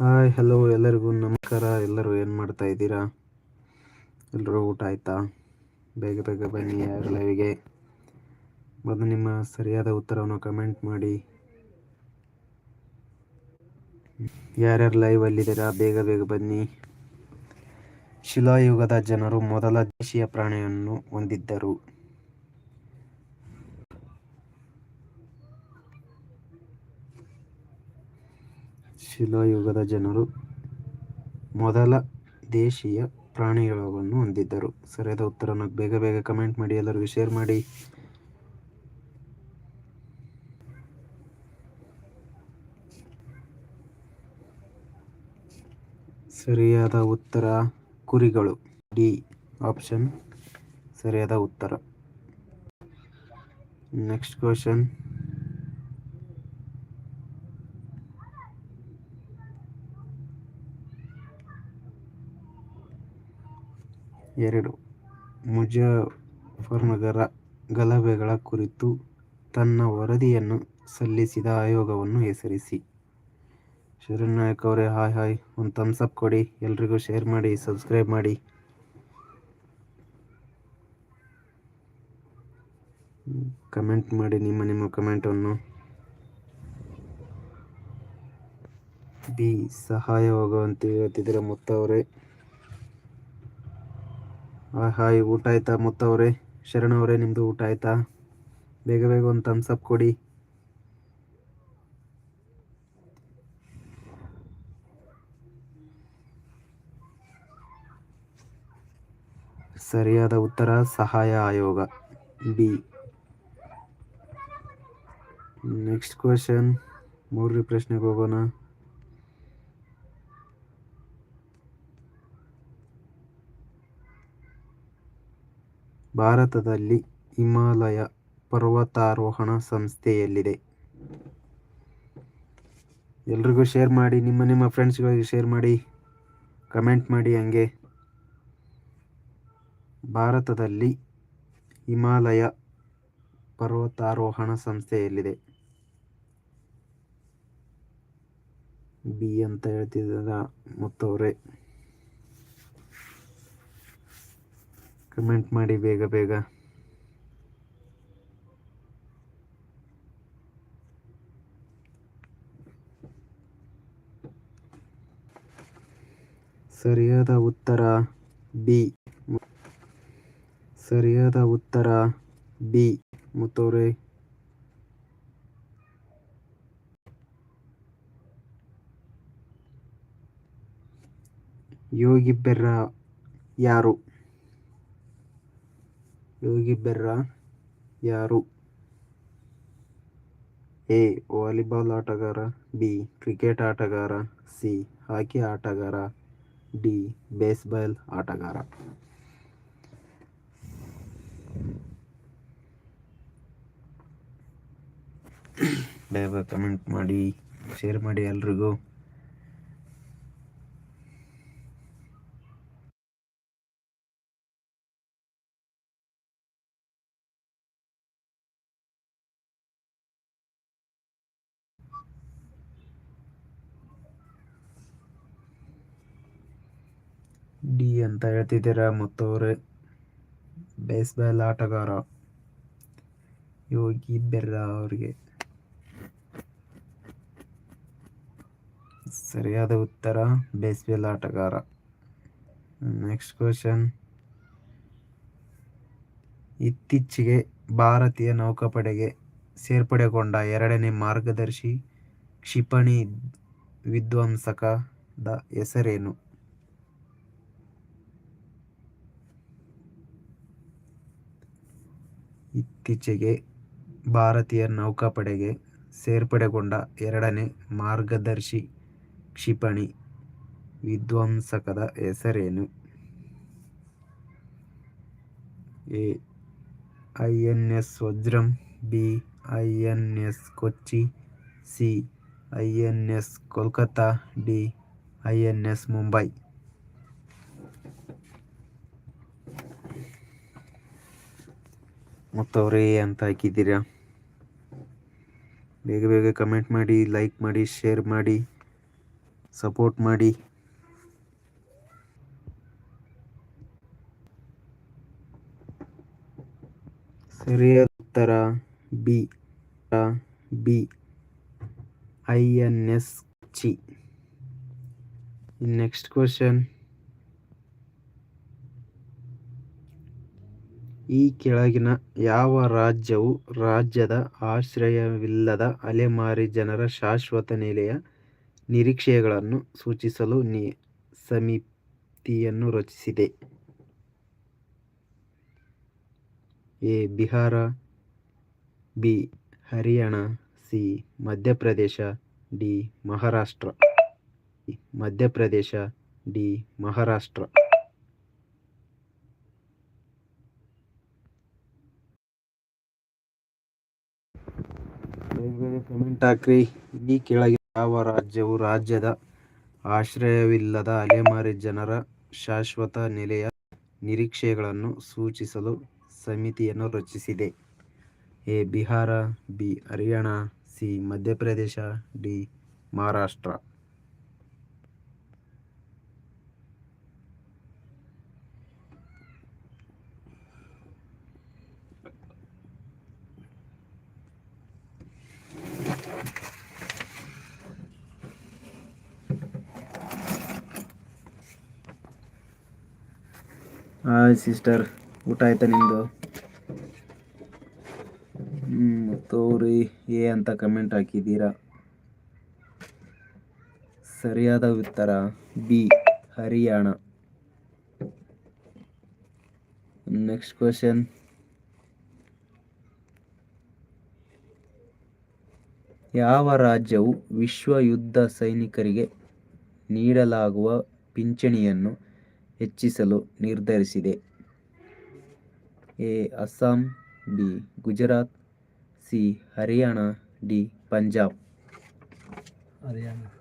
Hi hello ಎಲ್ಲರಿಗೂ ನಮಸ್ಕಾರ. ಎಲ್ಲರೂ ಏನು ಮಾಡ್ತಾ ಇದ್ದೀರಾ? ಎಲ್ಲರೂ ಊಟ ಆಯಿತಾ? ಬೇಗ ಬೇಗ ಬನ್ನಿ ಯಾರು ಲೈವಿಗೆ ಬಂದು ನಿಮ್ಮ ಸರಿಯಾದ ಉತ್ತರವನ್ನು ಕಮೆಂಟ್ ಮಾಡಿ. ಯಾರ್ಯಾರು ಲೈವ್ ಅಲ್ಲಿದ್ದೀರಾ? ಬೇಗ ಬೇಗ ಬನ್ನಿ. ಶಿಲಾಯುಗದ ಜನರು ಮೊದಲ ದೇಶೀಯ ಪ್ರಾಣಿಯನ್ನು ಹೊಂದಿದ್ದರು. ಶಿಲಾಯುಗದ ಜನರು ಮೊದಲ ದೇಶೀಯ ಪ್ರಾಣಿಗಳನ್ನು ಹೊಂದಿದ್ದರು. ಸರಿಯಾದ ಉತ್ತರನ ಬೇಗ ಬೇಗ ಕಮೆಂಟ್ ಮಾಡಿ, ಎಲ್ಲರಿಗೂ ಶೇರ್ ಮಾಡಿ. ಸರಿಯಾದ ಉತ್ತರ, ಕುರಿಗಳು. ಡಿ ಆಪ್ಷನ್ ಸರಿಯಾದ ಉತ್ತರ. ನೆಕ್ಸ್ಟ್ ಕ್ವಶನ್ ಎರಡು. ಮುಜಫರ್ನಗರ ಗಲಭೆಗಳ ಕುರಿತು ತನ್ನ ವರದಿಯನ್ನು ಸಲ್ಲಿಸಿದ ಆಯೋಗವನ್ನು ಹೆಸರಿಸಿ. ಶರಣ್ ನಾಯಕ್ ಅವರೇ, ಹಾಯ್ ಹಾಯ್. ಒಂದು ಥಮ್ಸ್ ಕೊಡಿ. ಎಲ್ರಿಗೂ ಶೇರ್ ಮಾಡಿ ಸಬ್ಸ್ಕ್ರೈಬ್ ಮಾಡಿ. ಕಮೆಂಟ್ ಮಾಡಿ ನಿಮ್ಮ ನಿಮ್ಮ ಕಮೆಂಟನ್ನು ಬಿ ಸಹಾಯವಾಗುವಂತೆ ಹೇಳ್ತಿದ್ದೀರ ಮುತ್ತವರೇ. ಹಾಯ್ ಊಟ ಆಯ್ತಾ ಮುತ್ತವರೇ ಶರಣ ಅವರೇ ನಿಮ್ಮದು ಊಟ ಆಯ್ತಾ? ಬೇಗ ಬೇಗ ಒಂದು ಥಮ್ಸ್ ಅಪ್ ಕೊಡಿ. ಸರಿಯಾದ ಉತ್ತರ, ಸಹಾಯ ಆಯೋಗ. ಬಿ. ನೆಕ್ಸ್ಟ್ ಕ್ವಶನ್ ಮೂರನೇ ಪ್ರಶ್ನೆಗೆ ಹೋಗೋಣ. ಭಾರತದಲ್ಲಿ ಹಿಮಾಲಯ ಪರ್ವತಾರೋಹಣ ಸಂಸ್ಥೆಯಲ್ಲಿದೆ. ಎಲ್ರಿಗೂ ಶೇರ್ ಮಾಡಿ, ನಿಮ್ಮ ನಿಮ್ಮ ಫ್ರೆಂಡ್ಸ್ಗಳಿಗೆ ಶೇರ್ ಮಾಡಿ, ಕಮೆಂಟ್ ಮಾಡಿ ಹಂಗೆ. ಭಾರತದಲ್ಲಿ ಹಿಮಾಲಯ ಪರ್ವತಾರೋಹಣ ಸಂಸ್ಥೆಯಲ್ಲಿದೆ. ಬಿ ಅಂತ ಹೇಳ್ತಿದ್ದ ಮುತ್ತವ್ರೆ. ಕಮೆಂಟ್ ಮಾಡಿ ಬೇಗ ಬೇಗ. ಸರಿಯಾದ ಉತ್ತರ ಬಿ. ಸರಿಯಾದ ಉತ್ತರ ಬಿ. ಮುತ್ತೋರೆ. ಯೋಗಿ ಬೆರ್ರ ಯಾರು? ಯೋಗಿ ಬೆರ್ರಾ ಯಾರು ಎ ವಾಲಿಬಾಲ್ ಆಟಗಾರ. ಬಿ ಕ್ರಿಕೆಟ್ ಆಟಗಾರ. ಸಿ ಹಾಕಿ ಆಟಗಾರ. ಡಿ ಬೇಸ್ಬಾಲ್ ಆಟಗಾರ. ಬೇಗ ಕಮೆಂಟ್ ಮಾಡಿ ಶೇರ್ ಮಾಡಿ ಎಲ್ರಿಗೂ. ಡಿ ಅಂತ ಹೇಳ್ತಿದ್ದೀರಾ ಮತ್ತವ್ರೆ ಬೇಸ್ಬಾಲ್ ಆಟಗಾರ. ಯೋಗಿ ಬೆರ್ರಾ ಅವರಿಗೆ. ಸರಿಯಾದ ಉತ್ತರ ಬೇಸ್ಬಾಲ್ ಆಟಗಾರ. ನೆಕ್ಸ್ಟ್ ಕ್ವಶನ್ ಇತ್ತೀಚೆಗೆ ಭಾರತೀಯ ನೌಕಾಪಡೆಗೆ ಸೇರ್ಪಡೆಗೊಂಡ ಎರಡನೇ ಮಾರ್ಗದರ್ಶಿ ಕ್ಷಿಪಣಿ ವಿಧ್ವಂಸಕದ ಹೆಸರೇನು? ಇತ್ತೀಚೆಗೆ ಭಾರತೀಯ ನೌಕಾಪಡೆಗೆ ಸೇರ್ಪಡೆಗೊಂಡ ಎರಡನೇ ಮಾರ್ಗದರ್ಶಿ ಕ್ಷಿಪಣಿ ವಿಧ್ವಂಸಕದ ಹೆಸರೇನು? A. I. N. S. Vajram, B. I. N. S. Kochi, C. I. N. S. Kolkata, D. I. N. S. Mumbai. ಮತ್ತವ್ರೇ ಅಂತ ಹಾಕಿದ್ದೀರಾ? ಬೇಗ ಬೇಗ ಕಮೆಂಟ್ ಮಾಡಿ ಲೈಕ್ ಮಾಡಿ ಶೇರ್ ಮಾಡಿ ಸಪೋರ್ಟ್ ಮಾಡಿ. ಸರಿಯಾದ ಉತ್ತರ B. B. I. N. S. Chi next question ಈ ಕೆಳಗಿನ ಯಾವ ರಾಜ್ಯವು ರಾಜ್ಯದ ಆಶ್ರಯವಿಲ್ಲದ ಅಲೆಮಾರಿ ಜನರ ಶಾಶ್ವತ ನೆಲೆಯ ನಿರೀಕ್ಷೆಗಳನ್ನು ಸೂಚಿಸಲು ನಿ, ಸಮಿತಿಯನ್ನು ರಚಿಸಿದೆ. A, Bihar, B, Haryana, C, Madhya Pradesh, D, Maharashtra. Madhya Pradesh, D, Maharashtra. ಬೇಗ ಕಮೆಂಟ್ ಹಾಕ್ರಿ. ಈ ಕೆಳಗೆ ಯಾವ ರಾಜ್ಯವು ರಾಜ್ಯದ ಆಶ್ರಯವಿಲ್ಲದ ಅಲೆಮಾರಿ ಜನರ ಶಾಶ್ವತ ನೆಲೆಯ ನಿರೀಕ್ಷೆಗಳನ್ನು ಸೂಚಿಸಲು ಸಮಿತಿಯನ್ನು ರಚಿಸಿದೆ. A. Bihar, B. Haryana, C. Madhya Pradesh, D. Maharashtra. Hi sister, ಊಟ ಆಯ್ತಾ ನಿಮ್ಮದು ತೋರಿ ಏ ಅಂತ ಕಮೆಂಟ್ ಹಾಕಿದ್ದೀರಾ? ಸರಿಯಾದ ಉತ್ತರ, ಬಿ, ಹರಿಯಾಣ. ನೆಕ್ಸ್ಟ್ ಕ್ವಶನ್ ಯಾವ ರಾಜ್ಯವು ವಿಶ್ವ ಯುದ್ಧ ಸೈನಿಕರಿಗೆ ನೀಡಲಾಗುವ ಪಿಂಚಣಿಯನ್ನು ಹೆಚ್ಚಿಸಲು ನಿರ್ಧರಿಸಿದೆ? A. Assam, B. Gujarat, C. Haryana, D. Punjab. Haryana.